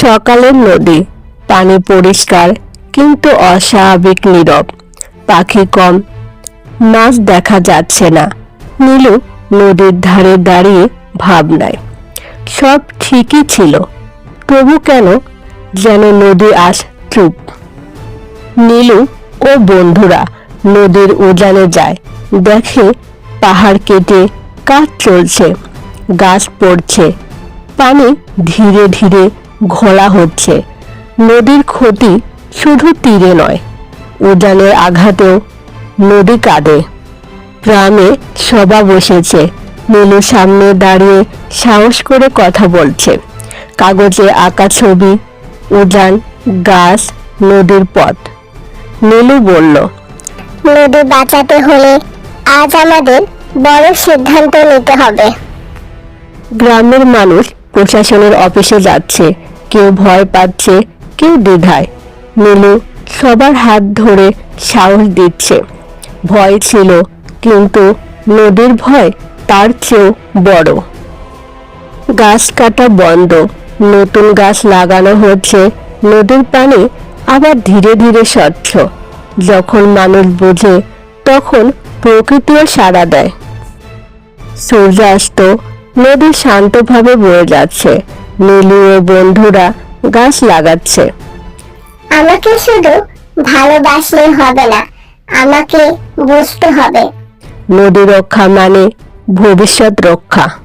সকালের নদী। পানি পরিষ্কার, কিন্তু অস্বাভাবিক নীরব। পাখি কম। মাছ দেখা যাচ্ছে না। নীলু নদীর ধারে দাঁড়িয়ে ভাবনায়। সব ঠিকই ছিল। তবু কেন যেন নদী আজ চুপ? নীলু ও বন্ধুরা নদীর উজানে যায়। দেখে পাহাড় কেটে কাজ চলছে, গাছ পড়ছে। পানি ধীরে ধীরে ঘোলা হচ্ছে। নদীর ক্ষতি শুধু তীরে নয় উজানের আঘাতেও নদী কাঁদে। গ্রামে সভা বসেছে নীলু সামনে দাঁড়িয়ে সাহস করে কথা বলছে। কাগজে আঁকা ছবি উজান গাছ নদীর পথ। নীলু বলল নদী বাঁচাতে হলে আজ আমাদের বড় সিদ্ধান্ত নিতে হবে। গ্রামের মানুষ প্রশাসনের অফিসে যাচ্ছে কেউ ভয় পাচ্ছে, কেউ দ্বিধায়। নীলু সবার হাত ধরে সাহস দিচ্ছে। ভয় ছিল, কিন্তু নদীর ভয় তার চেয়েও বড়। গাছ কাটা বন্ধ, নতুন গাছ লাগানো হচ্ছে, নদীর পানি আবার ধীরে ধীরে স্বচ্ছ। যখন মানুষ বোঝে, তখন প্রকৃতিও সাড়া দেয়। সূর্যাস্ত নদী শান্তভাবে বয়ে যাচ্ছে। নীলু ও বন্ধুরা গাছ লাগাচ্ছে। আমাকে শুধু ভালোবাসলে হবে না আমাকে বুঝতে হবে। নদী রক্ষা মানে ভবিষ্যৎ রক্ষা।